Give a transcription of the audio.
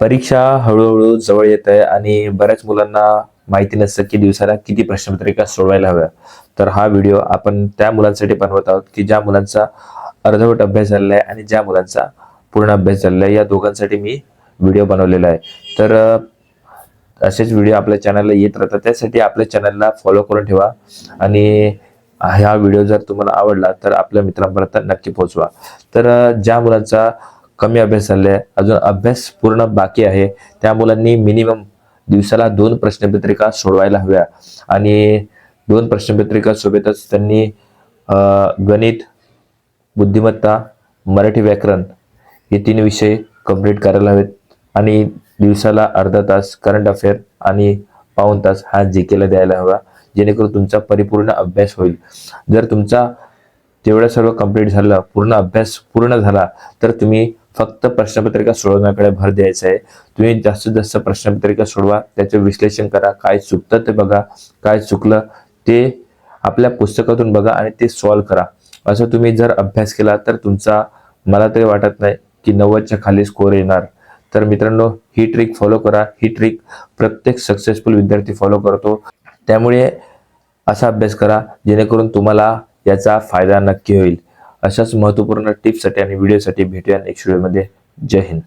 परीक्षा हळूहळू जवळ येत आहे आणि बऱ्याच मुलांना माहिती नसतं की दिवसाला किती प्रश्नपत्रिका सोडवायला हव्या. तर हा व्हिडिओ आपण त्या मुलांसाठी बनवत आहोत की ज्या मुलांचा अर्धवट अभ्यास झालेला आहे आणि ज्या मुलांचा पूर्ण अभ्यास झालेला आहे या दोघांसाठी मी व्हिडिओ बनवलेला आहे. तर असेच व्हिडिओ आपल्या चॅनलला येत राहतात. त्यासाठी आपल्या चॅनलला फॉलो करून ठेवा आणि हा व्हिडिओ जर तुम्हाला आवडला तर आपल्या मित्रांपर्यंत नक्की पोहोचवा. तर ज्या मुलांचा कमी अभ्यास झालेला आहे अजून अभ्यास पूर्ण बाकी आहे. त्या मुलांनी मिनिमम दिवसाला दोन प्रश्नपत्रिका सोडवायला हव्या. आणि दोन प्रश्नपत्रिका सोबतच त्यांनी गणित बुद्धिमत्ता मराठी व्याकरण हे तीन विषय कंप्लीट करायला हवेत. आणि दिवसाला अर्धा तास करंट अफेअर आणि पाऊण तास हा जी केला द्यायला हवा. जेणेकरून तुमचा परिपूर्ण अभ्यास होईल. जर तुमचा तेवढं सर्व कंप्लीट झालं पूर्ण अभ्यास पूर्ण झाला तर तुम्ही फक्त प्रश्नपत्रिका सोडवण्याकडे भर द्यायचा आहे. तुम्ही जास्तीत जास्त प्रश्नपत्रिका सोडवा त्याचे विश्लेषण करा काय चुकतं ते बघा काय चुकलं ते आपल्या पुस्तकातून बघा आणि ते सॉल्व करा. असं तुम्ही जर अभ्यास केला तर तुमचा मला तरी वाटत नाही की नव्वदच्या खाली स्कोर येणार. तर मित्रांनो ही ट्रिक फॉलो करा. ही ट्रिक प्रत्येक सक्सेसफुल विद्यार्थी फॉलो करतो. त्यामुळे असा अभ्यास करा जेणेकरून तुम्हाला याचा फायदा नक्की होईल. अशाच महत्त्वपूर्ण टिप्ससाठी आणि व्हिडिओसाठी भेटूया नेक्स्ट व्हिडिओमध्ये जय हिंद.